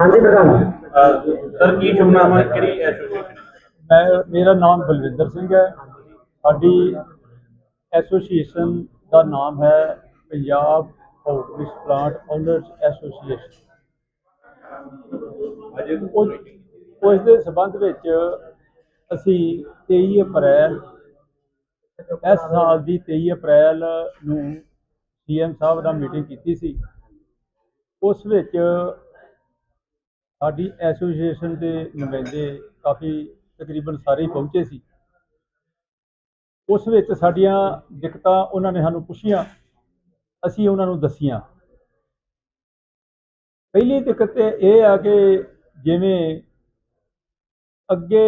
ਹਾਂਜੀ ਪ੍ਰਧਾਨ ਸਰ ਕੀ ਸ਼ੁਭਨਾਮਾ ਕਿਹੜੀ ਐਸੋਸੀਏਸ਼ਨ ਮੈਂ ਮੇਰਾ ਨਾਮ ਬਲਵਿੰਦਰ ਸਿੰਘ ਹੈ। ਸਾਡੀ ਐਸੋਸੀਏਸ਼ਨ ਦਾ ਨਾਮ ਹੈ Punjab outreach plant owners association ਅਜੇ ਉਸ ਉਸ ਦੇ ਸਬੰਧ ਵਿੱਚ ਅਸੀਂ 23 ਅਪ੍ਰੈਲ ਇਸ ਸਾਲ ਦੀ 23 ਅਪ੍ਰੈਲ ਨੂੰ ਸੀਐਮ ਸਾਹਿਬ ਨਾਲ ਮੀਟਿੰਗ ਕੀਤੀ ਸੀ। ਉਸ ਵਿੱਚ ਸਾਡੀ ਐਸੋਸੀਏਸ਼ਨ ਦੇ ਨੁਮਾਇੰਦੇ ਕਾਫੀ ਤਕਰੀਬਨ ਸਾਰੇ ਹੀ ਪਹੁੰਚੇ ਸੀ। ਉਸ ਵਿੱਚ ਸਾਡੀਆਂ ਦਿੱਕਤਾਂ ਉਹਨਾਂ ਨੇ ਸਾਨੂੰ ਪੁੱਛੀਆਂ, ਅਸੀਂ ਉਹਨਾਂ ਨੂੰ ਦੱਸੀਆਂ। ਪਹਿਲੀ ਦਿੱਕਤ ਇਹ ਆ ਕਿ ਜਿਵੇਂ ਅੱਗੇ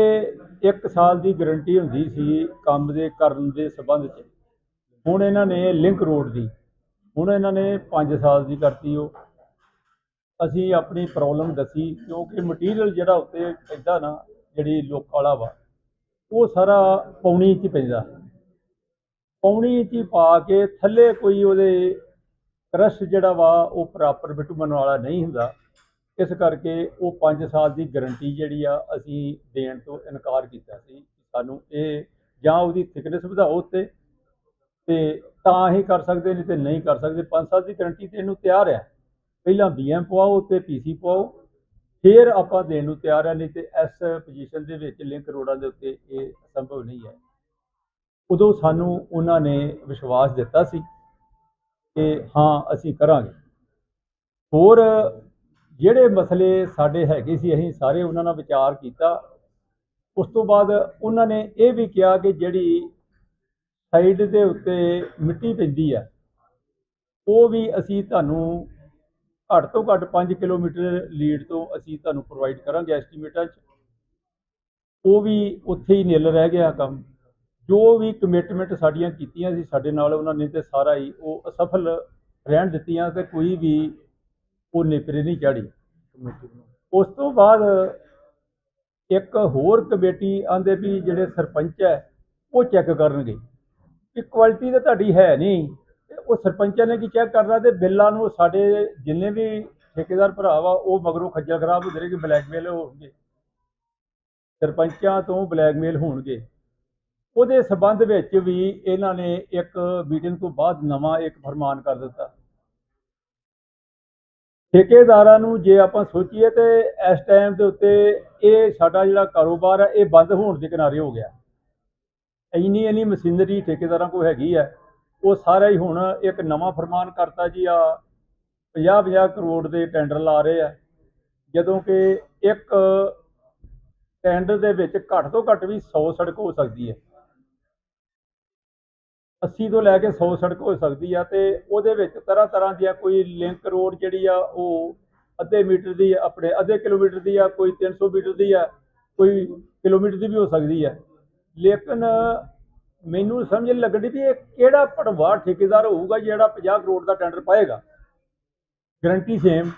1 ਸਾਲ ਦੀ ਗਾਰੰਟੀ ਹੁੰਦੀ ਸੀ ਕੰਮ ਦੇ, ਕਰਨ ਦੇ ਸਬੰਧ 'ਚ। ਹੁਣ ਇਹਨਾਂ ਨੇ ਲਿੰਕ ਰੋਡ ਦੀ, ਹੁਣ ਇਹਨਾਂ ਨੇ 5 ਸਾਲ ਦੀ ਕਰਤੀ ਉਹ। ਅਸੀਂ ਆਪਣੀ ਪ੍ਰੋਬਲਮ ਦੱਸੀ, ਕਿਉਂਕਿ ਮਟੀਰੀਅਲ ਜਿਹੜਾ ਉੱਤੇ ਪੈਂਦਾ ਨਾ, ਜਿਹੜੀ ਲੋਕ ਵਾਲਾ ਵਾ, ਉਹ ਸਾਰਾ ਪੌਣੀ 'ਚ ਪੈਂਦਾ। ਪੌਣੀ 'ਚ ਹੀ ਪਾ ਕੇ ਥੱਲੇ ਕੋਈ ਉਹਦੇ ਕਰਸ਼ ਜਿਹੜਾ ਵਾ, ਉਹ ਪ੍ਰੋਪਰ ਬਿਟੂਮਨ ਵਾਲਾ ਨਹੀਂ ਹੁੰਦਾ। ਇਸ ਕਰਕੇ ਉਹ 5 ਸਾਲ ਦੀ ਗਾਰੰਟੀ ਜਿਹੜੀ ਆ, ਅਸੀਂ ਦੇਣ ਤੋਂ ਇਨਕਾਰ ਕੀਤਾ ਸੀ ਸਾਨੂੰ ਇਹ ਜਾਂ ਉਹਦੀ ਥਿਕਨੈਸ ਵਧਾਓ ਤੇ ਤੇ ਤਾਂ ਹੀ ਕਰ ਸਕਦੇ, ਨਹੀਂ ਤੇ ਨਹੀਂ ਕਰ ਸਕਦੇ। 5 ਸਾਲ ਦੀ ਗਾਰੰਟੀ ਤੇ ਇਹਨੂੰ ਤਿਆਰ ਹੈ ਪਹਿਲਾਂ ਬੀਐਮ ਪਵਾਓ ਤੇ ਪੀਸੀ ਪਵਾਓ, ਫਿਰ ਆਪਾਂ ਦੇਣ ਨੂੰ ਤਿਆਰ ਹੈ ਨਹੀਂ ਤੇ ਇਸ ਪੋਜੀਸ਼ਨ ਦੇ ਵਿੱਚ ਲਿੰਕ ਰੋਡਾਂ ਦੇ ਉੱਤੇ ਇਹ ਸੰਭਵ ਨਹੀਂ ਹੈ। ਉਦੋਂ ਸਾਨੂੰ ਉਹਨਾਂ ਨੇ ਵਿਸ਼ਵਾਸ ਦਿੱਤਾ ਸੀ ਕਿ ਹਾਂ, ਅਸੀਂ ਕਰਾਂਗੇ। ਹੋਰ ਜਿਹੜੇ ਮਸਲੇ ਸਾਡੇ ਹੈਗੇ ਸੀ, ਅਸੀਂ ਸਾਰੇ ਉਹਨਾਂ ਨਾਲ ਵਿਚਾਰ ਕੀਤਾ। ਉਸ ਤੋਂ ਬਾਅਦ ਉਹਨਾਂ ਨੇ ਇਹ ਵੀ ਕਿਹਾ ਕਿ ਜਿਹੜੀ ਸਾਈਡ ਦੇ ਉੱਤੇ ਮਿੱਟੀ ਪੈਂਦੀ ਹੈ ਉਹ ਵੀ ਅਸੀਂ ਤੁਹਾਨੂੰ ਘੱਟ ਤੋਂ ਘੱਟ 5 ਕਿਲੋਮੀਟਰ ਲੀਡ ਤੋਂ ਅਸੀਂ ਤੁਹਾਨੂੰ ਪ੍ਰੋਵਾਈਡ ਕਰਾਂਗੇ ਐਸਟੀਮੇਟਾਂ 'ਚ। ਉਹ ਵੀ ਉੱਥੇ ਹੀ ਨਿਲ ਰਹਿ ਗਿਆ ਕੰਮ। ਜੋ ਵੀ ਕਮਿਟਮੈਂਟ ਸਾਡੀਆਂ ਕੀਤੀਆਂ ਸੀ, ਸਾਡੇ ਨਾਲ ਉਹਨਾਂ ਨੇ ਤੇ ਸਾਰਾ ਹੀ ਉਹ ਅਸਫਲ ਰਹਿਣ ਦਿੱਤੀਆਂ ਤੇ ਕੋਈ ਵੀ ਉਹ ਨੇਪਰੇ ਨਹੀਂ ਚਾੜੀ ਉਸ ਤੋਂ ਬਾਅਦ ਇੱਕ ਹੋਰ ਕਮੇਟੀ ਆਂਦੇ ਵੀ ਜਿਹੜੇ ਸਰਪੰਚ ਹੈ, ਉਹ ਚੈੱਕ ਕਰਨਗੇ। ਕਿ ਕੁਆਲਿਟੀ ਤਾਂ ਤੁਹਾਡੀ ਹੈ ਨਹੀਂ। ਉਹ ਸਰਪੰਚਾਂ ਨੇ ਕੀ ਚੈੱਕ ਕਰਨਾ ਤੇ ਬਿੱਲਾਂ ਨੂੰ ਸਾਡੇ ਜਿੰਨੇ ਵੀ ਠੇਕੇਦਾਰ ਭਰਾ ਵਾ, ਉਹ ਮਗਰੋਂ ਖੱਜਲ ਖਰਾਬ ਹੁੰਦੇ ਨੇ ਕਿ ਬਲੈਕਮੇਲ ਹੋਣਗੇ। ਸਰਪੰਚਾਂ ਤੋਂ ਬਲੈਕਮੇਲ ਹੋਣਗੇ। ਉਹਦੇ ਸਬੰਧ ਵਿੱਚ ਵੀ ਇਹਨਾਂ ਨੇ ਇੱਕ ਮੀਟਿੰਗ ਤੋਂ ਬਾਅਦ ਨਵਾਂ ਇੱਕ ਫਰਮਾਨ ਕਰ ਦਿੱਤਾ। ਠੇਕੇਦਾਰਾਂ ਨੂੰ ਜੇ ਆਪਾਂ ਸੋਚੀਏ ਤੇ ਇਸ ਟਾਈਮ ਦੇ ਉੱਤੇ ਇਹ ਸਾਡਾ ਜਿਹੜਾ ਕਾਰੋਬਾਰ ਹੈ ਇਹ ਬੰਦ ਹੋਣ ਦੇ ਕਿਨਾਰੇ ਹੋ ਗਿਆ। ਇੰਨੀ ਇੰਨੀ ਮਸ਼ੀਨਰੀ ਠੇਕੇਦਾਰਾਂ ਕੋਲ ਹੈਗੀ ਹੈ ਉਹ ਸਾਰਾ ਹੀ ਹੁਣ ਇੱਕ ਨਵਾਂ ਫਰਮਾਨ ਕਰਤਾ ਜੀ, ਆ 50 50 ਕਰੋੜ ਦੇ ਟੈਂਡਰ ਲਾ ਰਹੇ ਆ। ਜਦੋਂ ਕਿ ਇੱਕ ਟੈਂਡਰ ਦੇ ਵਿੱਚ ਘੱਟ ਤੋਂ ਘੱਟ ਵੀ 100 ਸੜਕ ਹੋ ਸਕਦੀ ਹੈ। 80 ਤੋਂ ਲੈ ਕੇ 100 ਸੜਕ ਹੋ ਸਕਦੀ ਆ ਤੇ ਉਹਦੇ ਵਿੱਚ ਤਰ੍ਹਾਂ ਤਰ੍ਹਾਂ ਦੀਆਂ ਕੋਈ ਲਿੰਕ ਰੋਡ ਜਿਹੜੀ ਆ, ਉਹ ਅੱਧੇ ਮੀਟਰ ਦੀ ਆਪਣੇ ਅੱਧੇ ਕਿਲੋਮੀਟਰ ਦੀ ਆ, ਕੋਈ 300 ਮੀਟਰ ਦੀ ਆ, ਕੋਈ ਕਿਲੋਮੀਟਰ ਦੀ ਵੀ ਹੋ ਸਕਦੀ ਹੈ ਲੇਕਿਨ ਮੈਨੂੰ ਸਮਝ ਨਹੀਂ ਲੱਗਦੀ ਵੀ ਇਹ ਕਿਹੜਾ ਪਟਵਾਰ ਠੇਕੇਦਾਰ ਹੋਊਗਾ ਜਿਹੜਾ 50 ਕਰੋੜ ਦਾ ਟੈਂਡਰ ਪਾਏਗਾ। ਗਰੰਟੀ ਸੇਮ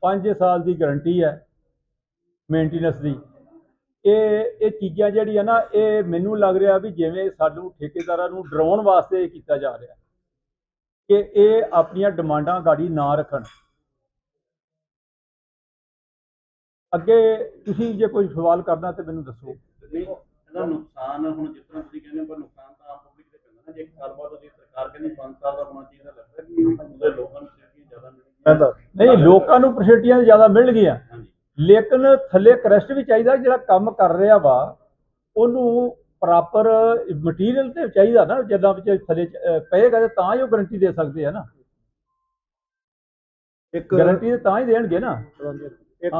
5 ਸਾਲ ਦੀ ਗਰੰਟੀ ਹੈ ਮੇਨਟੇਨੈਂਸ ਦੀ। ਇਹ ਇਹ ਚੀਜ਼ਾਂ ਜਿਹੜੀਆਂ ਨਾ, ਇਹ ਮੈਨੂੰ ਲੱਗ ਰਿਹਾ ਵੀ ਜਿਵੇਂ ਸਾਨੂੰ ਠੇਕੇਦਾਰਾਂ ਨੂੰ ਡਰਾਉਣ ਵਾਸਤੇ ਇਹ ਕੀਤਾ ਜਾ ਰਿਹਾ। ਕਿ ਇਹ ਆਪਣੀਆਂ ਡਿਮਾਂਡਾਂ ਗਾੜੀ ਨਾ ਰੱਖਣ। ਅੱਗੇ ਤੁਸੀਂ ਜੇ ਕੋਈ ਸਵਾਲ ਕਰਨਾ ਤੇ ਮੈਨੂੰ ਦੱਸੋ। ਇਹਦਾ ਨੁਕਸਾਨ ਹੁਣ ਜਿਸ ਤਰ੍ਹਾਂ ਤੁਸੀਂ ਕਹਿੰਦੇ ਹੋ ਪਰ ਨੁਕਸਾਨ ਤਾਂ ਆਮ ਪਬਲਿਕ ਦੇ ਪੈਂਦਾ ਨਾ। ਜੇ ਇੱਕ ਸਾਲ ਬਾਅਦ ਉਹਦੀ ਸਰਕਾਰ ਕਹਿੰਦੀ 5 ਸਾਲ ਦਾ ਹੋਣਾ ਚਾਹੀਦਾ ਲੱਗਦਾ ਕਿ ਉਹਦੇ ਲੋਕਾਂ ਨੂੰ ਸਿਰਫ ਜ਼ਿਆਦਾ ਮਿਲਣਗੀਆਂ। ਨਹੀਂ ਲੋਕਾਂ ਨੂੰ ਫੈਸਿਲਿਟੀਆਂ ਜ਼ਿਆਦਾ ਮਿਲ ਗਈਆਂ ਹਾਂਜੀ। ਲੇਕਿਨ ਥੱਲੇ ਕਰਸਟ ਵੀ ਚਾਹੀਦਾ ਜਿਹੜਾ ਕੰਮ ਕਰ ਰਿਹਾ ਵਾ ਉਹਨੂੰ ਪ੍ਰੋਪਰ ਮਟੀਰੀਅਲ ਤੇ ਚਾਹੀਦਾ ਨਾ ਜਿੱਦਾਂ ਵਿੱਚ ਥੱਲੇ ਪਏਗਾ ਤੇ ਤਾਂ ਹੀ ਉਹ ਗਾਰੰਟੀ ਦੇ ਸਕਦੇ ਆ ਨਾ। ਇੱਕ ਗਾਰੰਟੀ ਤੇ ਹੀ ਦੇਣਗੇ ਨਾ। ਇੱਕ।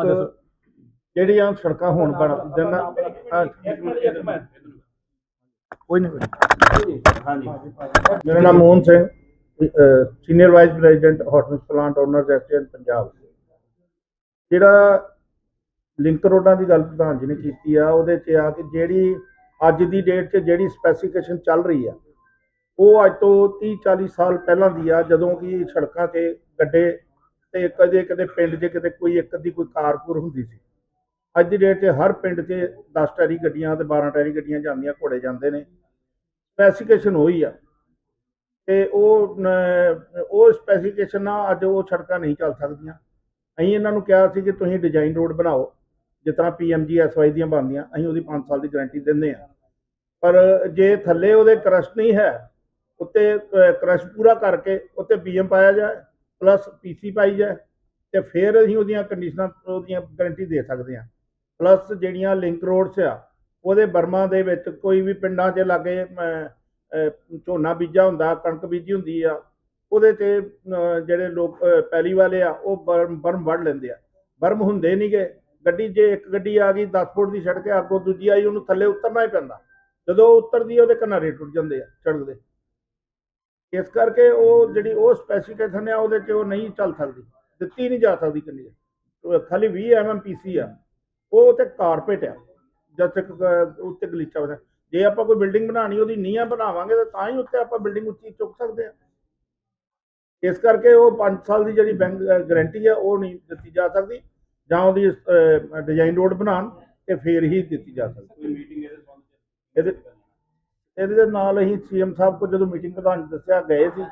ਜਿਹੜੀਆਂ ਸੜਕਾਂ ਹੁਣ ਬਣ ਦਿਨ ਕੋਈ ਨਹੀਂ ਹਾਂਜੀ। ਮੇਰਾ ਨਾਮ Mohan Singh senior vice president hot mix plant owners association Punjab ਜਿਹੜਾ ਲਿੰਕ ਰੋਡਾਂ ਦੀ ਗੱਲ ਪ੍ਰਧਾਨ ਜੀ ਨੇ ਕੀਤੀ ਆ ਉਹਦੇ 'ਚ ਆ ਕਿ ਜਿਹੜੀ ਅੱਜ ਦੀ ਡੇਟ 'ਚ ਜਿਹੜੀ ਸਪੈਸੀਫਿਕੇਸ਼ਨ ਚੱਲ ਰਹੀ ਆ ਉਹ ਅੱਜ ਤੋਂ 30 40 ਸਾਲ ਪਹਿਲਾਂ ਦੀ ਆ ਜਦੋਂ ਕਿ ਸੜਕਾਂ 'ਤੇ ਗੱਡੇ ਤੇ ਕਦੇ ਕਦੇ ਪਿੰਡ 'ਚ ਕਿਤੇ ਕੋਈ ਇੱਕ ਅੱਧੀ ਕੋਈ ਕਾਰਪੂਰ ਹੁੰਦੀ ਸੀ। ਅੱਜ ਦੀ ਡੇਟ 'ਚ ਹਰ ਪਿੰਡ 'ਚ 10 ਟੈਰੀ ਗੱਡੀਆਂ ਤੇ 12 ਟੈਰੀ ਗੱਡੀਆਂ ਜਾਂਦੀਆਂ, ਘੋੜੇ ਜਾਂਦੇ ਨੇ। ਸਪੈਸੀਫਿਕੇਸ਼ਨ ਹੋਈ ਆ। ਤੇ ਉਹ ਉਹ ਸਪੈਸੀਫਿਕੇਸ਼ਨ ਨਾਲ ਅੱਜ ਉਹ ਸੜਕਾਂ ਨਹੀਂ ਚੱਲ ਸਕਦੀਆਂ। ਅਸੀਂ ਇਹਨਾਂ ਨੂੰ ਕਿਹਾ ਸੀ ਕਿ ਤੁਸੀਂ ਡਿਜ਼ਾਈਨ ਰੋਡ ਬਣਾਓ, ਜਿਸ ਤਰ੍ਹਾਂ ਪੀਐਮਜੀਐਸਵਾਈ ਦੀਆਂ ਬਣਦੀਆਂ, ਅਸੀਂ ਉਹਦੀ 5 ਸਾਲ ਦੀ ਗਾਰੰਟੀ ਦਿੰਦੇ ਆ ਪਰ ਜੇ ਥੱਲੇ ਉਹਦੇ ਕਰਸ਼ ਨਹੀਂ ਹੈ, ਉੱਤੇ ਕਰਸ਼ ਪੂਰਾ ਕਰਕੇ ਉੱਤੇ ਬੀਐਮ ਪਾਇਆ ਜਾਏ ਪਲੱਸ ਪੀਸੀ ਪਾਈ ਜਾਏ, ਤੇ ਫਿਰ ਅਸੀਂ ਉਹਦੀਆਂ ਕੰਡੀਸ਼ਨਾਂ ਉਹਦੀਆਂ ਗਾਰੰਟੀ ਦੇ ਸਕਦੇ ਹਾਂ। ਪਲੱਸ ਜਿਹੜੀਆਂ ਲਿੰਕ ਰੋਡਸ ਆ ਉਹਦੇ ਬਰਮਾ ਦੇ ਵਿੱਚ ਕੋਈ ਵੀ ਪਿੰਡਾਂ 'ਚ ਲਾਗੇ ਝੋਨਾ ਬੀਜਾ ਹੁੰਦਾ ਕਣਕ ਬੀਜੀ ਹੁੰਦੀ ਆ ਉਹਦੇ 'ਚ ਜਿਹੜੇ ਲੋਕ ਅਹ, ਪੈਲੀ ਵਾਲੇ ਆ ਉਹ ਬਰਮ ਬਰਮ ਵੱਢ ਲੈਂਦੇ ਆ। ਬਰਮ ਹੁੰਦੇ ਨਹੀਂਗੇ ਗੱਡੀ ਜੇ ਇੱਕ ਗੱਡੀ ਆ ਗਈ 10 ਫੁੱਟ ਦੀ ਸੜਕ ਹੈ ਅੱਗੋਂ ਦੂਜੀ ਆਈ ਉਹਨੂੰ ਥੱਲੇ ਉਤਰਨਾ ਹੀ ਪੈਂਦਾ। ਜਦੋਂ ਉਹ ਉਤਰਦੀ ਆ, ਉਹਦੇ ਕਿਨਾਰੇ ਟੁੱਟ ਜਾਂਦੇ ਆ ਸੜਕ ਦੇ। ਇਸ ਕਰਕੇ ਉਹ ਜਿਹੜੀ ਉਹ ਸਪੈਸੀਫਿਕੇਸ਼ਨ ਆ ਉਹਦੇ 'ਚ ਉਹ ਨਹੀਂ ਚੱਲ ਸਕਦੀ। ਦਿੱਤੀ ਨਹੀਂ ਜਾ ਸਕਦੀ ਕੰਡੀਸ਼ਨ ਖਾਲੀ 20 ਐਮਐਮ ਪੀਸੀ ਆ। ਉਹ ਤੇ ਕਾਰਪੇਟ ਆ ਜਦ ਤੱਕ ਉੱਤੇ ਗਲੀਚਾ ਹੁੰਦਾ ਜੇ ਆਪਾਂ ਕੋਈ ਬਿਲਡਿੰਗ ਬਣਾਣੀ ਉਹਦੀ ਨੀਹਾਂ ਬਣਾਵਾਂਗੇ ਤਾਂ ਤਾਂ ਹੀ ਉੱਤੇ ਆਪਾਂ ਬਿਲਡਿੰਗ ਉੱਚੀ ਚੁੱਕ ਸਕਦੇ ਆ ਇਸ ਕਰਕੇ ਉਹ 5 ਸਾਲ ਦੀ ਜਿਹੜੀ ਬੈਂਕ ਗਾਰੰਟੀ ਆ ਉਹ ਨਹੀਂ ਦਿੱਤੀ ਜਾ ਸਕਦੀ। ਜਾਂ ਉਹਦੀ ਡਿਜ਼ਾਈਨ ਰੋਡ ਬਣਾਉਣ ਤੇ ਫੇਰ ਹੀ ਦਿੱਤੀ ਜਾ ਸਕਦੀ। ਕੋਈ ਮੀਟਿੰਗ ਇਹਦੇ ਇਹਦੇ ਦੇ ਨਾਲ ਅਸੀਂ ਸੀਐਮ ਸਾਹਿਬ ਕੋਲ ਜਦੋਂ ਮੀਟਿੰਗ ਪ੍ਰਧਾਨ ਦੱਸਿਆ ਗਏ ਸੀ।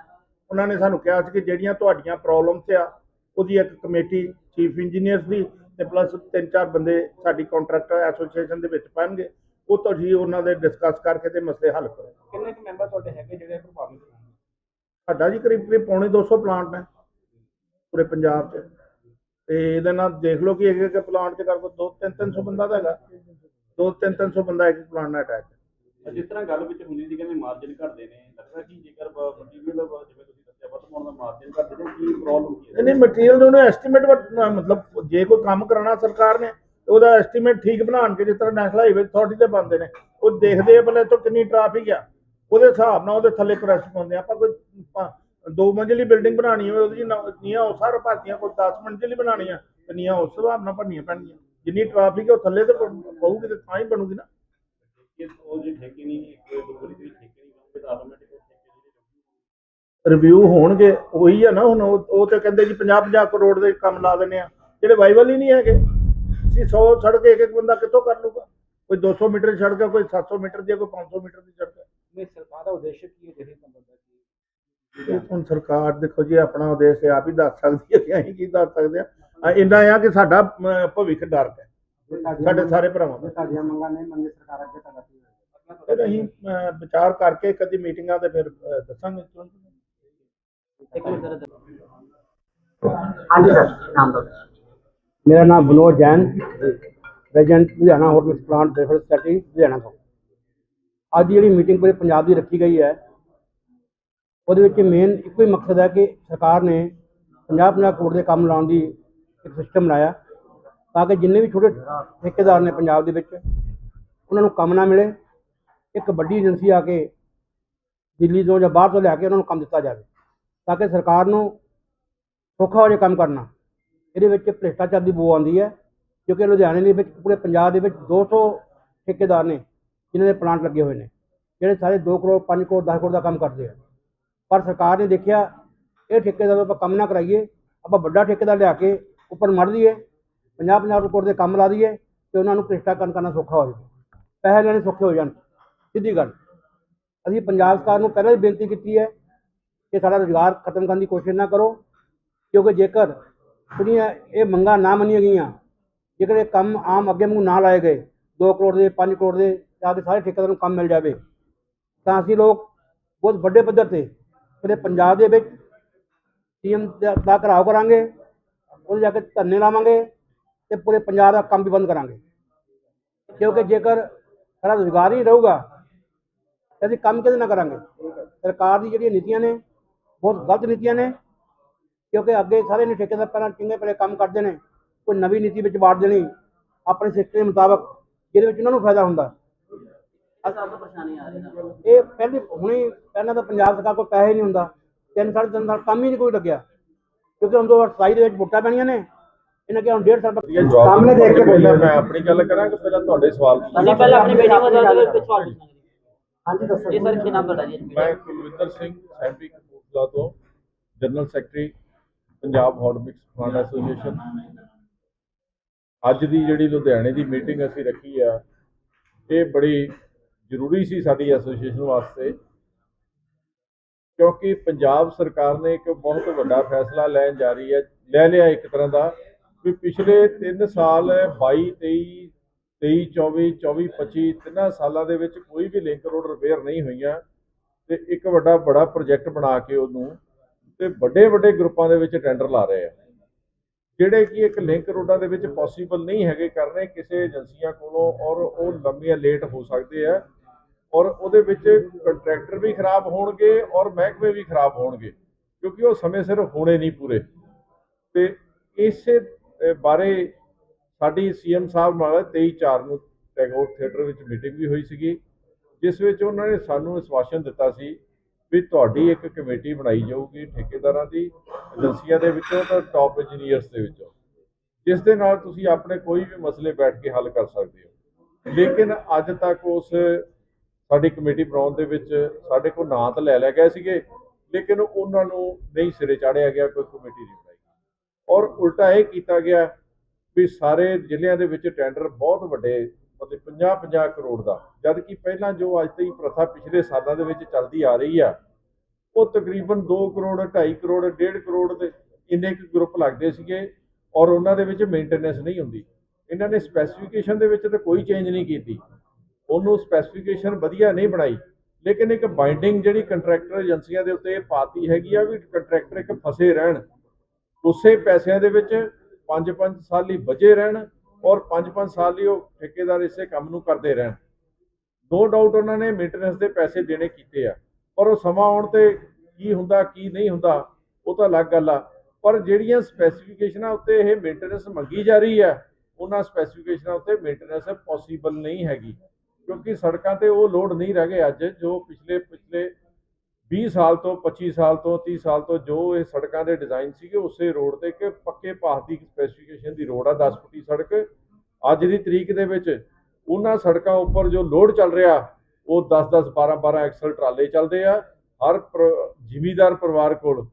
ਉਹਨਾਂ ਨੇ ਸਾਨੂੰ ਕਿਹਾ ਸੀ ਕਿ ਜਿਹੜੀਆਂ ਤੁਹਾਡੀਆਂ ਪ੍ਰੋਬਲਮਸ ਆ ਉਹਦੀ ਇੱਕ ਕਮੇਟੀ ਚੀਫ ਇੰਜੀਨੀਅਰਸ ਦੀ ਤੇ ਪਲੱਸ ਤਿੰਨ ਚਾਰ ਬੰਦੇ ਸਾਡੀ ਕੰਟਰੈਕਟਰ ਐਸੋਸੀਏਸ਼ਨ ਦੇ ਵਿੱਚ ਪੈਣਗੇ ਉਹ ਤੁਸੀਂ ਉਹਨਾਂ ਦੇ ਡਿਸਕਸ ਕਰਕੇ ਤੇ ਮਸਲੇ ਹੱਲ ਕਰੋ। ਕਿੰਨੇ ਕੁ ਮੈਂਬਰ ਤੁਹਾਡੇ ਹੈਗੇ ਜਿਹੜੇ ਪ੍ਰਭਾਵਿਤ ਹੋਣਗੇ ਸਾਡਾ ਜੀ ਕਰੀਬ ਕਰੀਬ ਪੌਣੇ 200 ਪਲਾਂਟ ਨੇ ਪੂਰੇ ਪੰਜਾਬ 'ਚ। ਤੇ ਇਹਦੇ ਨਾਲ ਦੇਖ ਲਓ ਕਿ ਇੱਕ ਇੱਕ ਪਲਾਂਟ 'ਚ ਕਰ ਕੋ 2 3 300 ਬੰਦਾ ਤਾਂ ਹੈਗਾ। 2 3 300 ਬੰਦਾ ਇੱਕ ਪਲਾਂਟ ਨਾਲ ਅਟੈਚ ਜਿਸ ਤਰ੍ਹਾਂ ਗੱਲ ਵਿੱਚ ਹੁੰਦੀ ਸੀ ਕਹਿੰਦੇ ਮਾਰਜਨ ਘਟਦੇ ਨੇ। ਲੱਗਦਾ ਕਿ ਜੇਕਰ ਮਟੀਰੀਅਲ ਜਿਵੇਂ ਤੁਸੀਂ ਨਹੀਂ ਮਟੀਰੀਅਲ ਉਹਨੂੰ ਐਸਟੀਮੇਟ ਮਤਲਬ ਜੇ ਕੋਈ ਕੰਮ ਕਰਾਉਣਾ ਸਰਕਾਰ ਨੇ ਉਹਦਾ ਐਸਟੀਮੇਟ ਠੀਕ ਬਣਾਉਣ ਕੇ ਜਿਸ ਤਰ੍ਹਾਂ ਨੈਸ਼ਨਲ ਹਾਈਵੇ ਅਥਾਰਟੀ ਤੇ ਬੰਦੇ ਨੇ, ਉਹ ਦੇਖਦੇ ਆ ਪਹਿਲਾਂ ਇੱਥੋਂ ਕਿੰਨੀ ਟ੍ਰੈਫਿਕ ਆ। ਉਹਦੇ ਹਿਸਾਬ ਨਾਲ ਉਹਦੇ ਥੱਲੇ ਕਰੈਸ਼ ਪਾਉਂਦੇ ਆਪਾਂ ਕੋਈ ਦੋ ਮੰਜ਼ਿਲੀ ਬਿਲਡਿੰਗ ਬਣਾਉਣੀ ਹੋਵੇ, ਉਹਦੀ ਨ- ਉਸ ਸਾਰ ਭਰਤੀਆਂ ਕੋਈ 10 ਮੰਜ਼ਿਲੀ ਬਣਾਉਣੀ ਆ, ਤੇ ਨੀਹਾਂ ਉਸ ਹਿਸਾਬ ਨਾਲ ਭਰਨੀਆਂ ਪੈਣਗੀਆਂ। ਜਿੰਨੀ ਟ੍ਰੈਫਿਕ ਉਹ ਥੱਲੇ ਤੇ ਪ- ਪਊਗੀ ਤੇ ਤਾਂ ਹੀ ਬਣੂਗੀ ਨਾ। ਕਿ ਉਹ ਜੇ ਠੇਕੇ ਨਹੀਂ, ਇੱਕ ਦੋ ਵਾਰੀ ਠੇਕੇ ਨਹੀਂ ਆਟੋਮੈਟਿਕ ਰਿਵਿਊ ਹੋਣਗੇ ਉਹੀ ਆ ਨਾ ਹੁਣ ਉਹ ਉਹ ਤੇ ਕਹਿੰਦੇ ਜੀ 50 50 ਕਰੋੜ ਦੇ ਕੰਮ ਲਾ ਦਿੰਦੇ ਆ। ਜਿਹੜੇ ਵਾਈਬਲ ਹੀ ਨਹੀਂ ਹੈਗੇ। ਅਸੀਂ 100 ਸੜਕ ਇੱਕ ਇੱਕ ਬੰਦਾ ਕਿੱਥੋਂ ਕਰ ਲੂਗਾ ਕੋਈ 200 ਮੀਟਰ ਦੀ ਸੜਕ ਹੈ ਕੋਈ 700 ਮੀਟਰ ਦੀ ਹੈ ਕੋਈ 500 ਮੀਟਰ ਦੀ ਸੜਕ ਹੈ ਨਹੀਂ ਸਰਕਾਰ ਦਾ ਉਦੇਸ਼ ਕੀ ਹੈ ਜਿਹੜੇ ਸੰਬੰਧ ਹੁਣ ਸਰਕਾਰ ਦੇਖੋ ਜੀ ਆਪਣਾ ਉਦੇਸ਼ ਆਪ ਹੀ ਦੱਸ ਸਕਦੀ ਹੈ ਕਿ ਅਸੀਂ ਕੀ ਦੱਸ ਸਕਦੇ ਆ। ਇੰਨਾ ਆ ਕਿ ਸਾਡਾ ਭਵਿੱਖ ਡਰ ਹੈ। ਸਾਡੇ ਸਾਰੇ ਭਰਾਵਾਂ ਦਾ। ਸਾਡੀਆਂ ਮੰਗਾਂ ਨਹੀਂ ਮੰਗੀ ਸਰਕਾਰ ਅੱਗੇ ਤਾਂ ਲੱਗੀ ਹੋਈ ਹੈ ਫਿਰ ਅਸੀਂ ਵਿਚਾਰ ਕਰਕੇ ਕਦੀ ਮੀਟਿੰਗਾਂ ਤੇ ਫਿਰ ਦੱਸਾਂਗੇ। ਸਰ ਹਾਂਜੀ ਸਰ ਨਾਮ ਦੋ ਮੇਰਾ ਨਾਮ Binod Jain. Regent Ludhiana hotel plant defence secretary Ludhiana ਤੋਂ। ਅੱਜ ਜਿਹੜੀ ਮੀਟਿੰਗ ਪੂਰੇ ਪੰਜਾਬ ਦੀ ਰੱਖੀ ਗਈ ਹੈ ਉਹਦੇ ਵਿੱਚ ਮੇਨ ਇੱਕੋ ਹੀ ਮਕਸਦ ਹੈ ਕਿ ਸਰਕਾਰ ਨੇ 50-50 ਕਰੋੜ ਦੇ ਕੰਮ ਲਾਉਣ ਦੀ ਇੱਕ ਸਿਸਟਮ ਬਣਾਇਆ ਤਾਂ ਕਿ ਜਿੰਨੇ ਵੀ ਛੋਟੇ ਠੇਕੇਦਾਰ ਨੇ ਪੰਜਾਬ ਦੇ ਵਿੱਚ ਉਹਨਾਂ ਨੂੰ ਕੰਮ ਨਾ ਮਿਲੇ ਇੱਕ ਵੱਡੀ ਏਜੰਸੀ ਆ ਕੇ ਦਿੱਲੀ ਤੋਂ ਜਾਂ ਬਾਹਰ ਤੋਂ ਲਿਆ ਕੇ ਉਹਨਾਂ ਨੂੰ ਕੰਮ ਦਿੱਤਾ ਜਾਵੇ। ਤਾਂ ਕਿ ਸਰਕਾਰ ਨੂੰ ਸੌਖਾ ਹੋ ਜਾਏ ਕੰਮ ਕਰਨਾ। ਇਹਦੇ ਵਿੱਚ ਭ੍ਰਿਸ਼ਟਾਚਾਰ ਦੀ ਬੋ ਆਉਂਦੀ ਹੈ, ਕਿਉਂਕਿ ਲੁਧਿਆਣੇ ਦੇ ਵਿੱਚ, ਪੂਰੇ ਪੰਜਾਬ ਦੇ ਵਿੱਚ 200 ਠੇਕੇਦਾਰ ਨੇ ਜਿਨ੍ਹਾਂ ਦੇ ਪਲਾਂਟ ਲੱਗੇ ਹੋਏ ਨੇ, ਜਿਹੜੇ ਸਾਰੇ 2 ਕਰੋੜ 5 ਕਰੋੜ 10 ਕਰੋੜ ਦਾ ਕੰਮ ਕਰਦੇ ਆ। ਪਰ ਸਰਕਾਰ ਨੇ ਦੇਖਿਆ, ਇਹ ਠੇਕੇਦਾਰ ਤੋਂ ਆਪਾਂ ਕੰਮ ਨਾ ਕਰਾਈਏ, ਆਪਾਂ ਵੱਡਾ ਠੇਕੇਦਾਰ ਲਿਆ ਕੇ ਉੱਪਰ ਮੜ ਦਈਏ 50 50 ਕਰੋੜ ਦੇ ਕੰਮ ਲਾ ਦਈਏ, ਤੇ ਉਹਨਾਂ ਨੂੰ ਭ੍ਰਿਸ਼ਟਾਚਾਰ ਕਰਨਾ ਸੌਖਾ ਹੋ ਜਾਵੇ। ਪੈਸੇ ਲੈਣੇ ਸੌਖੇ ਹੋ ਜਾਣ। ਸਿੱਧੀ ਗੱਲ। ਅਸੀਂ ਪੰਜਾਬ ਸਰਕਾਰ ਨੂੰ ਪਹਿਲਾਂ ਹੀ ਬੇਨਤੀ ਕੀਤੀ ਹੈ ਕਿ ਸਾਡਾ ਰੁਜ਼ਗਾਰ ਖਤਮ ਕਰਨ ਦੀ ਕੋਸ਼ਿਸ਼ ਨਾ ਕਰੋ, ਕਿਉਂਕਿ ਜੇਕਰ ਜਿਹੜੀਆਂ ਇਹ ਮੰਗਾਂ ਨਾ ਮੰਨੀਆਂ ਗਈਆਂ, ਜੇਕਰ ਇਹ ਕੰਮ ਆਮ ਅੱਗੇ ਨੂੰ ਨਾ ਲਾਏ ਗਏ 2 ਕਰੋੜ ਦੇ 5 ਕਰੋੜ ਦੇ ਤਾਂ ਕਿ ਸਾਰੇ ਠੇਕੇਦਾਰਾਂ ਨੂੰ ਕੰਮ ਮਿਲ ਜਾਵੇ, ਤਾਂ ਅਸੀਂ ਲੋਕ ਬਹੁਤ ਵੱਡੇ ਪੱਧਰ ਤੇ ਪੂਰੇ ਪੰਜਾਬ ਦੇ ਵਿੱਚ ਸੀਐਮ ਦਾ ਘਰਾਓ ਕਰਾਂਗੇ, ਉਹਦੇ ਜਾ ਕੇ ਧਰਨੇ ਲਾਵਾਂਗੇ ਤੇ ਪੂਰੇ ਪੰਜਾਬ ਦਾ ਕੰਮ ਵੀ ਬੰਦ ਕਰਾਂਗੇ। ਕਿਉਂਕਿ ਜੇਕਰ ਸਾਡਾ ਰੁਜ਼ਗਾਰ ਹੀ ਰਹੂਗਾ, ਤੇ ਅਸੀਂ ਕੰਮ ਕਿਹਦੇ ਨਾਲ ਕਰਾਂਗੇ? ਸਰਕਾਰ ਦੀ ਜਿਹੜੀਆਂ ਨੀਤੀਆਂ ਨੇ ਬਹੁਤ ਗਲਤ ਨੀਤੀਆਂ ਨੇ ਕਿਉਂਕਿ ਅੱਗੇ ਸਾਰੇ ਨੇ ਠੇਕੇਦਾਰ ਪਹਿਲਾਂ ਚੰਗੇ ਭਲੇ ਕੰਮ ਕਰਦੇ ਨੇ ਕੋਈ ਨਵੀਂ ਨੀਤੀ ਵਿੱਚ ਵਾੜ ਦੇਣੀ ਆਪਣੇ ਸਿਸਟਮ ਦੇ ਮੁਤਾਬਕ ਜਿਹਦੇ ਵਿੱਚ ਉਹਨਾਂ ਨੂੰ ਫਾਇਦਾ ਹੁੰਦਾ। ਅਸਾਂ ਤੋਂ ਪਰੇਸ਼ਾਨੀ ਆ ਰਹੀ ਨਾ ਇਹ ਪਹਿਲੇ ਹੁਣੇ ਪਹਿਲਾਂ ਤਾਂ ਪੰਜਾਬ ਸਰਕਾਰ ਕੋਲ ਪੈਸੇ ਨਹੀਂ ਹੁੰਦਾ ਤਿੰਨ ਸਾਲ ਤਿੰਨ ਸਾਲ ਕੰਮ ਹੀ ਨਹੀਂ ਕੋਈ ਲੱਗਿਆ ਕਿਉਂਕਿ ਹੁਣ 2027 ਦੇ ਵਿੱਚ ਵੋਟਾਂ ਪੈਣੀਆਂ ਨੇ ਇਹਨਾਂ ਕਿ ਹੁਣ ਡੇਢ ਸਾਲ ਬਾਅਦ ਸਾਹਮਣੇ ਦੇਖ ਕੇ ਪਹਿਲਾਂ ਮੈਂ ਆਪਣੀ ਗੱਲ ਕਰਾਂ ਕਿ ਪਹਿਲਾਂ ਤੁਹਾਡੇ ਸਵਾਲ ਅਸੀਂ ਪਹਿਲਾਂ ਆਪਣੀ ਮੀਟਿੰਗ ਹੋ ਜਾਵੇ ਕੁਝ ਸਵਾਲ ਪੁੱਛਾਂਗੇ। ਹਾਂਜੀ ਦੱਸੋ। ਜੀ ਸਰ ਕੀ ਨਾਮ ਤੁਹਾਡਾ ਜੀ? ਮੈਂ ਕੁਲਵਿੰਦਰ ਸਿੰਘ ਐਮਪੀ ਕਪੂਰਥਲਾ ਤੋਂ general secretary, Punjab hot mix fund association. ਅੱਜ ਦੀ ਜਿਹੜੀ ਲੁਧਿਆਣੇ ਦੀ ਮੀਟਿੰਗ ਅਸੀਂ ਰੱਖੀ ਆ, ਇਹ ਬੜੀ ਜ਼ਰੂਰੀ ਸੀ ਸਾਡੀ ਐਸੋਸੀਏਸ਼ਨ ਵਾਸਤੇ, ਕਿਉਂਕਿ ਪੰਜਾਬ ਸਰਕਾਰ ਨੇ ਇੱਕ ਬਹੁਤ ਵੱਡਾ ਫੈਸਲਾ ਲੈਣ ਜਾ ਰਹੀ ਹੈ, ਲੈ ਲਿਆ ਇੱਕ ਤਰ੍ਹਾਂ ਦਾ, ਵੀ ਪਿਛਲੇ 3 ਸਾਲ 22 23 23 24 24 25 ਤਿੰਨਾਂ ਸਾਲਾਂ ਦੇ ਵਿੱਚ ਕੋਈ ਵੀ ਲਿੰਕ ਰੋਡ ਰਿਪੇਅਰ ਨਹੀਂ ਹੋਈਆਂ। ਤੇ ਇੱਕ ਵੱਡਾ, ਬੜਾ ਪ੍ਰੋਜੈਕਟ ਬਣਾ ਕੇ ਉਹਨੂੰ ਤੇ ਵੱਡੇ ਵੱਡੇ ਗਰੁੱਪਾਂ ਦੇ ਵਿੱਚ ਟੈਂਡਰ ਲਾ ਰਹੇ ਆ। ਜਿਹੜੇ ਕਿ ਇੱਕ ਲਿੰਕ ਰੋਡਾਂ ਦੇ ਵਿੱਚ ਪੋਸੀਬਲ ਨਹੀਂ ਹੈਗੇ ਕਰਨੇ ਕਿਸੇ ਏਜੰਸੀਆਂ ਕੋਲੋਂ ਔਰ ਉਹ ਲੰਮੀਆਂ ਲੇਟ ਹੋ ਸਕਦੇ ਆ ਔਰ ਉਹਦੇ ਵਿੱਚ ਕੰਟਰੈਕਟਰ ਵੀ ਖਰਾਬ ਹੋਣਗੇ ਔਰ ਮਹਿਕਮੇ ਵੀ ਖਰਾਬ ਹੋਣਗੇ, ਕਿਉਂਕਿ ਉਹ ਸਮੇਂ ਸਿਰ ਹੋਣੇ ਨਹੀਂ ਪੂਰੇ। ਤੇ ਇਸੇ ਬਾਰੇ ਸਾਡੀ ਸੀਐਮ ਸਾਹਿਬ ਨਾਲ 23 ਚਾਰ ਨੂੰ ਟੈਗੋਰ ਥੀਏਟਰ ਵਿੱਚ ਮੀਟਿੰਗ ਵੀ ਹੋਈ ਸੀਗੀ। ਜਿਸ ਵਿੱਚ ਉਹਨਾਂ ਨੇ ਸਾਨੂੰ ਵਿਸ਼ਵਾਸਨ ਦਿੱਤਾ ਸੀ ਵੀ ਤੁਹਾਡੀ ਇੱਕ ਕਮੇਟੀ ਬਣਾਈ ਜਾਊਗੀ ਠੇਕੇਦਾਰਾਂ ਦੀ, ਏਜੰਸੀਆਂ ਦੇ ਵਿੱਚੋਂ ਤਾਂ ਟਾਪ ਇੰਜੀਨੀਅਰਸ ਦੇ ਵਿੱਚੋਂ। ਜਿਸ ਦੇ ਨਾਲ ਤੁਸੀਂ ਆਪਣੇ ਕੋਈ ਵੀ ਮਸਲੇ ਬੈਠ ਕੇ ਹੱਲ ਕਰ ਸਕਦੇ ਹੋ। ਲੇਕਿਨ ਅੱਜ ਤੱਕ ਉਸ ਸਾਡੀ ਕਮੇਟੀ ਬਣਾਉਣ ਦੇ ਵਿੱਚ ਸਾਡੇ ਕੋਲ ਨਾਂ ਤਾਂ ਲੈ ਲਿਆ ਗਏ ਸੀਗੇ, ਲੇਕਿਨ ਉਹਨਾਂ ਨੂੰ ਨਹੀਂ ਸਿਰੇ ਚਾੜਿਆ ਗਿਆ, ਕੋਈ ਕਮੇਟੀ ਨਹੀਂ ਬਣਾਈ। ਔਰ ਉਲਟਾ ਇਹ ਕੀਤਾ ਗਿਆ ਵੀ ਸਾਰੇ ਜ਼ਿਲ੍ਹਿਆਂ ਦੇ ਵਿੱਚ ਟੈਂਡਰ ਬਹੁਤ ਵੱਡੇ ਮਤਲਬ 50 50 ਕਰੋੜ ਦਾ। ਜਦ ਕਿ ਪਹਿਲਾਂ ਜੋ ਅੱਜ ਤੱਕ ਪ੍ਰਥਾ ਪਿਛਲੇ ਸਾਲਾਂ ਦੇ ਵਿੱਚ ਚੱਲਦੀ ਆ ਰਹੀ ਆ, ਉਹ ਤਕਰੀਬਨ 2 ਕਰੋੜ 2.5 ਕਰੋੜ 1.5 ਕਰੋੜ ਦੇ ਇੰਨੇ ਕੁ ਗਰੁੱਪ ਲੱਗਦੇ ਸੀਗੇ ਔਰ ਉਹਨਾਂ ਦੇ ਵਿੱਚ ਮੇਨਟੇਨੈਂਸ ਨਹੀਂ ਹੁੰਦੀ। ਇਹਨਾਂ ਨੇ ਸਪੈਸੀਫਿਕੇਸ਼ਨ ਦੇ ਵਿੱਚ ਤਾਂ ਕੋਈ ਚੇਂਜ ਨਹੀਂ ਕੀਤੀ। ਉਹਨੂੰ ਸਪੈਸੀਫਿਕੇਸ਼ਨ ਵਧੀਆ ਨਹੀਂ ਬਣਾਈ। ਲੇਕਿਨ ਇੱਕ ਬਾਈਂਡਿੰਗ ਜਿਹੜੀ ਕੰਟਰੈਕਟਰ ਏਜੰਸੀਆਂ ਦੇ ਉੱਤੇ ਪਾਤੀ ਹੈਗੀ ਆ ਵੀ ਕੰਟਰੈਕਟਰ ਇੱਕ ਫਸੇ ਰਹਿਣ। ਉਸੇ ਪੈਸਿਆਂ ਦੇ ਵਿੱਚ 5-5 ਸਾਲ ਲਈ ਬਚੇ ਰਹਿਣ। ਔਰ 5-5 ਸਾਲ ਲਈ ਉਹ ਠੇਕੇਦਾਰ ਇਸੇ ਕੰਮ ਨੂੰ ਕਰਦੇ ਰਹਿਣ। ਨੋ ਡਾਊਟ ਉਹਨਾਂ ਨੇ ਮੇਨਟੇਨੈਂਸ ਦੇ ਪੈਸੇ ਦੇਣੇ ਕੀਤੇ ਆ। ਪਰ ਉਹ ਸਮਾਂ ਆਉਣ ਤੇ ਕੀ ਹੁੰਦਾ, ਕੀ ਨਹੀਂ ਹੁੰਦਾ, ਉਹ ਤਾਂ ਅਲੱਗ ਗੱਲ ਆ। ਪਰ ਜਿਹੜੀਆਂ ਸਪੈਸੀਫਿਕੇਸ਼ਨਾਂ ਉੱਤੇ ਇਹ ਮੇਨਟੇਨੈਂਸ ਮੰਗੀ ਜਾ ਰਹੀ ਹੈ ਉਹਨਾਂ ਸਪੈਸੀਫਿਕੇਸ਼ਨਾਂ ਉੱਤੇ ਮੇਨਟੇਨੈਂਸ ਪੋਸੀਬਲ ਨਹੀਂ ਹੈਗੀ। ਕਿਉਂਕਿ ਸੜਕਾਂ ਤੇ ਉਹ ਲੋਡ ਨਹੀਂ ਰਹਿ ਗਏ ਅੱਜ, ਜੋ ਪਿਛਲੇ ਪਿਛਲੇ 20 ਸਾਲ ਤੋਂ 25 ਸਾਲ ਤੋਂ 30 ਸਾਲ ਤੋਂ ਜੋ ਇਹ ਸੜਕਾਂ ਦੇ ਡਿਜ਼ਾਈਨ ਸੀਗੇ, ਉਸੇ ਰੋਡ ਤੇ ਇੱਕ ਪੱਕੇ ਪਾਸ ਦੀ ਸਪੈਸੀਫਿਕੇਸ਼ਨ ਦੀ ਰੋਡ ਆ 10 ਫੁੱਟੀ ਸੜਕ। ਅੱਜ ਦੀ ਤਰੀਕ ਦੇ ਵਿੱਚ ਉਹਨਾਂ ਸੜਕਾਂ ਉੱਪਰ ਜੋ ਲੋਡ ਚੱਲ ਰਿਹਾ, ਉਹ 10 10 12 12 ਐਕਸਲ ਟਰਾਲੇ ਚੱਲਦੇ ਆ। ਹਰ ਪਰ- ਜ਼ਿਮੀਦਾਰ ਪਰਿਵਾਰ ਕੋਲ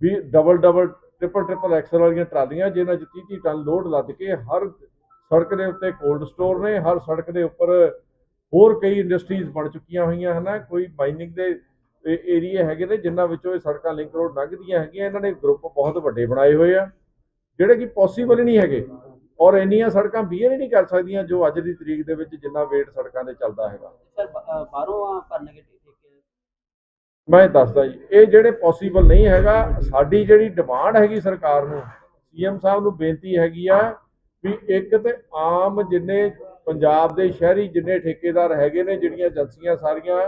ਵੀ double double triple triple axle ਵਾਲੀਆਂ ਟਰਾਲੀਆਂ, ਜਿਹਨਾਂ 'ਚ 30 30 ਟਨ ਲੋਡ ਲੱਦ ਕੇ ਹਰ ਸੜਕ ਦੇ ਉੱਤੇ ਕੋਲਡ ਸਟੋਰ ਨੇ, ਹਰ ਸੜਕ ਦੇ ਉੱਪਰ ਹੋਰ ਕਈ ਇੰਡਸਟਰੀਜ਼ ਬਣ ਚੁੱਕੀਆਂ ਹੋਈਆਂ ਹਨ। ਕੋਈ ਮਾਈਨਿੰਗ ਦੇ ਏਰੀਆ ਹੈਗੇ ਨੇ ਜਿਨ੍ਹਾਂ ਵਿੱਚੋਂ ਇਹ ਸੜਕਾਂ ਲਿੰਕ ਰੋਡ ਲੰਘਦੀਆਂ ਹੈਗੀਆਂ ਇਹਨਾਂ ਨੇ ਗਰੁੱਪ ਬਹੁਤ ਵੱਡੇ ਬਣਾਏ ਹੋਏ ਆ ਜਿਹੜੇ ਕਿ ਪੋਸੀਬਲ ਹੀ ਨਹੀਂ ਹੈਗੇ ਔਰ ਇੰਨੀਆਂ ਸੜਕਾਂ ਬੀਅਰ ਹੀ ਨਹੀਂ ਕਰ ਸਕਦੀਆਂ ਜੋ ਅੱਜ ਦੀ ਤਰੀਕ ਦੇ ਵਿੱਚ ਜਿੰਨਾ ਵੇਟ ਸੜਕਾਂ ਦੇ ਚੱਲਦਾ ਹੈਗਾ। ਸਰ ਬਾਹਰੋਂ ਮੈਂ ਦੱਸਦਾ ਜੀ ਇਹ ਜਿਹੜੇ ਪੋਸੀਬਲ ਨਹੀਂ ਹੈਗਾ ਸਾਡੀ ਜਿਹੜੀ ਡਿਮਾਂਡ ਹੈਗੀ ਸਰਕਾਰ ਨੂੰ ਸੀਐਮ ਸਾਹਿਬ ਨੂੰ ਬੇਨਤੀ ਹੈਗੀ ਆ ਵੀ ਇੱਕ ਤੇ ਆਮ ਜਿੰਨੇ ਪੰਜਾਬ ਦੇ ਸ਼ਹਿਰੀ ਜਿੰਨੇ ਠੇਕੇਦਾਰ ਹੈਗੇ ਨੇ ਜਿਹੜੀਆਂ ਏਜੰਸੀਆਂ ਸਾਰੀਆਂ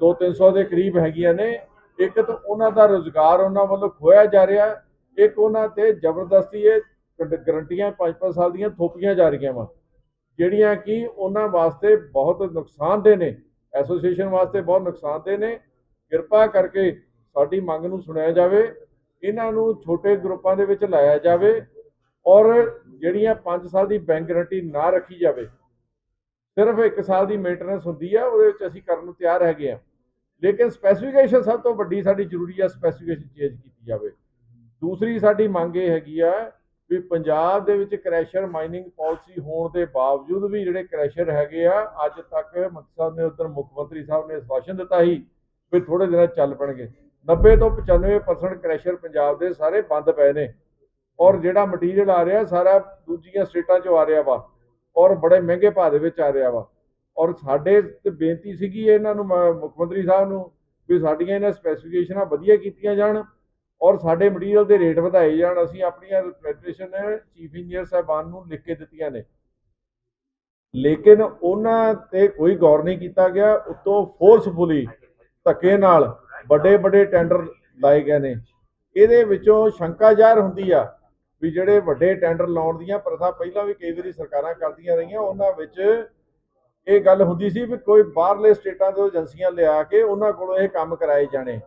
2-300 ਦੇ ਕਰੀਬ ਹੈਗੀਆਂ ਨੇ। ਇੱਕ ਤਾਂ ਉਹਨਾਂ ਦਾ ਰੋਜ਼ਗਾਰ ਉਹਨਾਂ ਵੱਲੋਂ ਖੋਇਆ ਜਾ ਰਿਹਾ ਇੱਕ ਉਹਨਾਂ ਤੇ ਜ਼ਬਰਦਸਤੀ ਇਹ ਗਰੰਟੀਆਂ 5-5 ਸਾਲ ਦੀਆਂ ਥੋਪੀਆਂ ਜਾ ਰਹੀਆਂ ਵਾ। ਜਿਹੜੀਆਂ ਕਿ ਉਹਨਾਂ ਵਾਸਤੇ ਬਹੁਤ ਨੁਕਸਾਨਦੇ ਨੇ। ਐਸੋਸੀਏਸ਼ਨ ਵਾਸਤੇ ਬਹੁਤ ਨੁਕਸਾਨਦੇ ਨੇ। ਕਿਰਪਾ ਕਰਕੇ ਸਾਡੀ ਮੰਗ ਨੂੰ ਸੁਣਿਆ ਜਾਵੇ। ਇਹਨਾਂ ਨੂੰ ਛੋਟੇ ਗਰੁੱਪਾਂ ਦੇ ਵਿੱਚ ਲਾਇਆ ਜਾਵੇ। ਔਰ ਜਿਹੜੀਆਂ 5 ਸਾਲ ਦੀ ਬੈਂਕ ਗਰੰਟੀ ਨਾ ਰੱਖੀ ਜਾਵੇ ਸਿਰਫ 1 ਸਾਲ ਦੀ ਮੇਨਟੇਨੈਂਸ ਹੁੰਦੀ ਆ, ਉਹਦੇ ਵਿੱਚ ਅਸੀਂ ਕਰਨ ਨੂੰ ਤਿਆਰ ਹੈਗੇ ਆ। ਲੇਕਿਨ ਸਪੈਸੀਫਿਕੇਸ਼ਨ ਸਭ ਤੋਂ ਵੱਡੀ ਸਾਡੀ ਜ਼ਰੂਰੀ ਆ ਸਪੈਸੀਫਿਕੇਸ਼ਨ ਚੇਂਜ ਕੀਤੀ ਜਾਵੇ। ਦੂਸਰੀ ਸਾਡੀ ਮੰਗ ਇਹ ਹੈਗੀ ਆ ਵੀ ਪੰਜਾਬ ਦੇ ਵਿੱਚ ਕ੍ਰੈਸ਼ਰ ਮਾਈਨਿੰਗ ਪਾਲਿਸੀ ਹੋਣ ਦੇ ਬਾਵਜੂਦ ਵੀ ਜਿਹੜੇ ਕ੍ਰੈਸ਼ਰ ਹੈਗੇ ਆ, ਅੱਜ ਤੱਕ ਮੰਤਰੀ ਸਾਹਿਬ ਨੇ ਉੱਧਰ ਮੁੱਖ ਮੰਤਰੀ ਸਾਹਿਬ ਨੇ ਸਵਾਸ਼ਨ ਦਿੱਤਾ ਸੀ ਵੀ ਥੋੜੇ ਦਿਨਾਂ ਚੱਲ ਪੈਣਗੇ। 90 ਤੋਂ 95% ਕ੍ਰੈਸ਼ਰ ਪੰਜਾਬ ਦੇ ਸਾਰੇ ਬੰਦ ਪਏ ਨੇ। ਔਰ ਜਿਹੜਾ ਮਟੀਰੀਅਲ ਆ ਰਿਹਾ, ਸਾਰਾ ਦੂਜੀਆਂ ਸਟੇਟਾਂ 'ਚੋਂ ਆ ਰਿਹਾ ਵਾ। ਔਰ ਬੜੇ ਮਹਿੰਗੇ ਭਾਅ ਦੇ ਵਿੱਚ ਆ ਰਿਹਾ ਵਾ। ਔਰ ਸਾਡੇ ਤੇ ਬੇਨਤੀ ਸੀਗੀ ਇਹਨਾਂ ਨੂੰ ਮੁੱਖ ਮੰਤਰੀ ਸਾਹਿਬ ਨੂੰ ਵੀ ਸਾਡੀਆਂ ਇਹਨਾਂ ਸਪੈਸੀਫਿਕੇਸ਼ਨਾਂ ਵਧੀਆ ਕੀਤੀਆਂ ਜਾਣ ਔਰ ਸਾਡੇ ਮਟੀਰੀਅਲ ਦੇ ਰੇਟ ਵਧਾਏ ਜਾਣ। ਅਸੀਂ ਆਪਣੀਆਂ ਰਿਪਰੈਜ਼ੈਂਟੇਸ਼ਨ ਚੀਫ ਇੰਜੀਨੀਅਰ ਸਾਹਿਬਾਨ ਨੂੰ ਲਿਖ ਕੇ ਦਿੱਤੀਆਂ ਨੇ। ਲੇਕਿਨ ਉਹਨਾਂ ਤੇ ਕੋਈ ਗੌਰ ਨਹੀਂ ਕੀਤਾ ਗਿਆ। ਉਤੋਂ ਫੋਰਸਫੁਲੀ ਧੱਕੇ ਨਾਲ ਵੱਡੇ ਵੱਡੇ ਟੈਂਡਰ ਲਾਏ ਗਏ ਨੇ। ਇਹਦੇ ਵਿੱਚੋਂ ਸ਼ੰਕਾ ਜ਼ਾਹਰ ਹੁੰਦੀ ਆ ਵੀ ਜਿਹੜੇ ਵੱਡੇ ਟੈਂਡਰ ਲਾਉਣ ਦੀਆਂ ਪ੍ਰਥਾ ਪਹਿਲਾਂ ਵੀ ਕਈ ਵਾਰੀ ਸਰਕਾਰਾਂ ਕਰਦੀਆਂ ਰਹੀਆਂ, ਉਹਨਾਂ ਵਿੱਚ ਇਹ ਗੱਲ ਹੁੰਦੀ ਸੀ ਵੀ ਕੋਈ ਬਾਹਰਲੇ ਸਟੇਟਾਂ ਤੋਂ ਏਜੰਸੀਆਂ ਲਿਆ ਕੇ ਉਹਨਾਂ ਕੋਲੋਂ ਇਹ ਕੰਮ ਕਰਾਏ ਜਾਣੇ।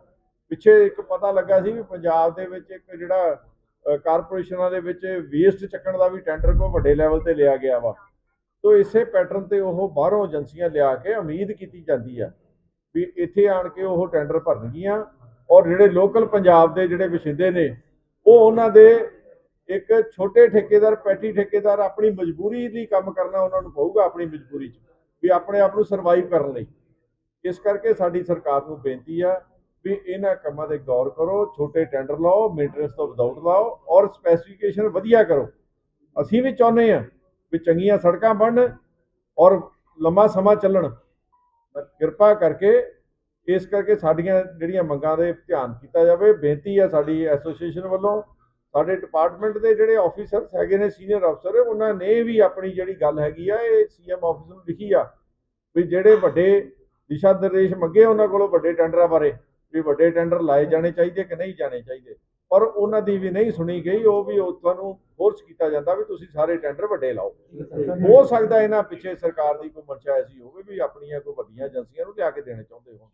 ਪਿੱਛੇ ਇੱਕ ਪਤਾ ਲੱਗਾ ਸੀ ਵੀ ਪੰਜਾਬ ਦੇ ਵਿੱਚ ਇੱਕ ਜਿਹੜਾ ਕਾਰਪੋਰੇਸ਼ਨਾਂ ਦੇ ਵਿੱਚ ਵੇਸਟ ਚੱਕਣ ਦਾ ਵੀ ਟੈਂਡਰ ਕੋ ਵੱਡੇ ਲੈਵਲ ਤੇ ਲਿਆ ਗਿਆ ਵਾ। ਤੋ ਇਸੇ ਪੈਟਰਨ ਤੇ ਉਹ ਬਾਹਰੋਂ ਏਜੰਸੀਆਂ ਲਿਆ ਕੇ ਉਮੀਦ ਕੀਤੀ ਜਾਂਦੀ ਆ ਵੀ ਇੱਥੇ ਆਣ ਕੇ ਉਹ ਟੈਂਡਰ ਭਰਨਗੀਆਂ ਔਰ ਜਿਹੜੇ ਲੋਕਲ ਪੰਜਾਬ ਦੇ ਜਿਹੜੇ ਵਸਿੰਦੇ ਨੇ, ਉਹ ਉਹਨਾਂ ਦੇ ਇੱਕ ਛੋਟੇ ਠੇਕੇਦਾਰ, ਪੈਟੀ ਠੇਕੇਦਾਰ ਆਪਣੀ ਮਜਬੂਰੀ ਲਈ ਕੰਮ ਕਰਨਾ ਉਹਨਾਂ ਨੂੰ ਪਊਗਾ ਆਪਣੀ ਮਜਬੂਰੀ 'ਚ, ਵੀ ਆਪਣੇ ਆਪ ਨੂੰ ਸਰਵਾਈਵ ਕਰਨ ਲਈ। ਇਸ ਕਰਕੇ ਸਾਡੀ ਸਰਕਾਰ ਨੂੰ ਬੇਨਤੀ ਆ ਵੀ ਇਹਨਾਂ ਕੰਮਾਂ ਤੇ ਗੌਰ ਕਰੋ, ਛੋਟੇ ਟੈਂਡਰ ਲਾਓ ਮੇਨਟੇਨੈਂਸ ਤੋਂ ਵਿਦਆਊਟ ਲਾਓ ਔਰ ਸਪੈਸੀਫਿਕੇਸ਼ਨ ਵਧੀਆ ਕਰੋ। ਅਸੀਂ ਵੀ ਚਾਹੁੰਦੇ ਹਾਂ ਵੀ ਚੰਗੀਆਂ ਸੜਕਾਂ ਬਣਨ ਔਰ ਲੰਮਾ ਸਮਾਂ ਚੱਲਣ। ਕਿਰਪਾ ਕਰਕੇ ਇਸ ਕਰਕੇ ਸਾਡੀਆਂ ਜਿਹੜੀਆਂ ਮੰਗਾਂ ਦੇ ਧਿਆਨ ਕੀਤਾ ਜਾਵੇ, ਬੇਨਤੀ ਹੈ ਸਾਡੀ ਐਸੋਸੀਏਸ਼ਨ ਵੱਲੋਂ ਸਾਡੇ ਡਿਪਾਰਟਮੈਂਟ ਦੇ ਜਿਹੜੇ ਆਫੀਸਰਸ ਹੈਗੇ ਨੇ ਸੀਨੀਅਰ ਅਫਸਰ ਉਹਨਾਂ ਨੇ ਵੀ ਆਪਣੀ ਜਿਹੜੀ ਗੱਲ ਹੈਗੀ ਆ, ਇਹ ਸੀਐਮ ਆਫਿਸ ਨੂੰ ਲਿਖੀ ਆ ਵੀ ਜਿਹੜੇ ਵੱਡੇ ਦਿਸ਼ਾ ਨਿਰਦੇਸ਼ ਮੰਗੇ ਉਹਨਾਂ ਕੋਲੋਂ ਵੱਡੇ ਟੈਂਡਰਾਂ ਬਾਰੇ, ਵੀ ਵੱਡੇ ਟੈਂਡਰ ਲਾਏ ਜਾਣੇ ਚਾਹੀਦੇ ਕਿ ਨਹੀਂ ਜਾਣੇ ਚਾਹੀਦੇ। ਪਰ ਉਹਨਾਂ ਦੀ ਵੀ ਨਹੀਂ ਸੁਣੀ ਗਈ, ਉਹ ਵੀ ਉਹ ਤੁਹਾਨੂੰ ਫੋਰਸ ਕੀਤਾ ਜਾਂਦਾ ਵੀ ਤੁਸੀਂ ਸਾਰੇ ਟੈਂਡਰ ਵੱਡੇ ਲਾਓ। ਹੋ ਸਕਦਾ ਇਹਨਾਂ ਪਿੱਛੇ ਸਰਕਾਰ ਦੀ ਕੋਈ ਮਨਸ਼ਾ ਐਸੀ ਹੋਵੇ ਵੀ ਆਪਣੀਆਂ ਕੋਈ ਵੱਡੀਆਂ ਏਜੰਸੀਆਂ ਨੂੰ ਲਿਆ ਕੇ ਦੇਣੇ ਚਾਹੁੰਦੇ ਹੋਣ।